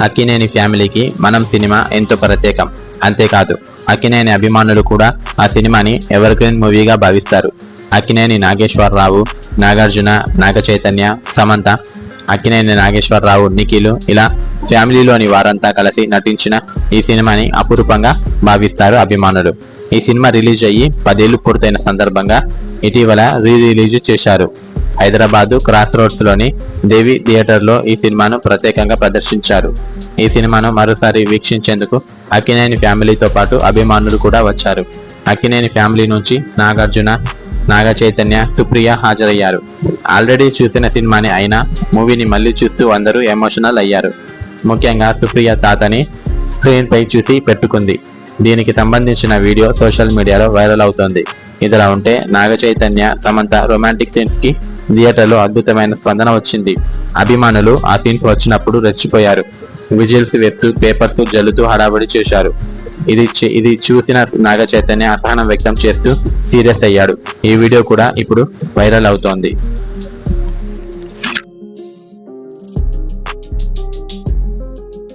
అక్కినేని ఫ్యామిలీకి మనం సినిమా ఎంతో ప్రత్యేకం. అంతేకాదు అక్కినేని అభిమానులు కూడా ఆ సినిమాని ఎవర్గ్రీన్ మూవీగా భావిస్తారు. అక్కినేని నాగేశ్వరరావు నాగార్జున నాగ చైతన్య సమంత అక్కినేని నాగేశ్వరరావు నిఖిలు ఇలా ఫ్యామిలీలోని వారంతా కలిసి నటించిన ఈ సినిమాని అపురూపంగా భావిస్తారు అభిమానులు. ఈ సినిమా రిలీజ్ అయ్యి పదేళ్ళు పూర్తయిన సందర్భంగా ఇటీవల రీ రిలీజ్ చేశారు. హైదరాబాదు క్రాస్ రోడ్స్లోని దేవి థియేటర్లో ఈ సినిమాను ప్రత్యేకంగా ప్రదర్శించారు. ఈ సినిమాను మరోసారి వీక్షించేందుకు అక్కినేని ఫ్యామిలీతో పాటు అభిమానులు కూడా వచ్చారు. అక్కినేని ఫ్యామిలీ నుంచి నాగార్జున నాగ చైతన్య సుప్రియ హాజరయ్యారు. ఆల్రెడీ చూసిన సినిమాని అయినా మూవీని మళ్ళీ చూస్తూ అందరూ ఎమోషనల్ అయ్యారు. ముఖ్యంగా సుప్రియ తాతని స్క్రీన్ పై చూసి పెట్టుకుంది. దీనికి సంబంధించిన వీడియో సోషల్ మీడియాలో వైరల్ అవుతోంది. ఇదిలా ఉంటే నాగ చైతన్య సమంత రొమాంటిక్ సీన్స్కి థియేటర్లో అద్భుతమైన స్పందన వచ్చింది. అభిమానులు ఆ సీన్స్ వచ్చినప్పుడు రెచ్చిపోయారు. విజిల్స్ వెత్తు పేపర్స్ జల్లుతూ హడాబడి చేశారు. ఇది ఇది చూసిన నాగ చైతన్య అసహనం వ్యక్తం చేస్తూ సీరియస్ అయ్యాడు. ఈ వీడియో కూడా ఇప్పుడు వైరల్ అవుతోంది.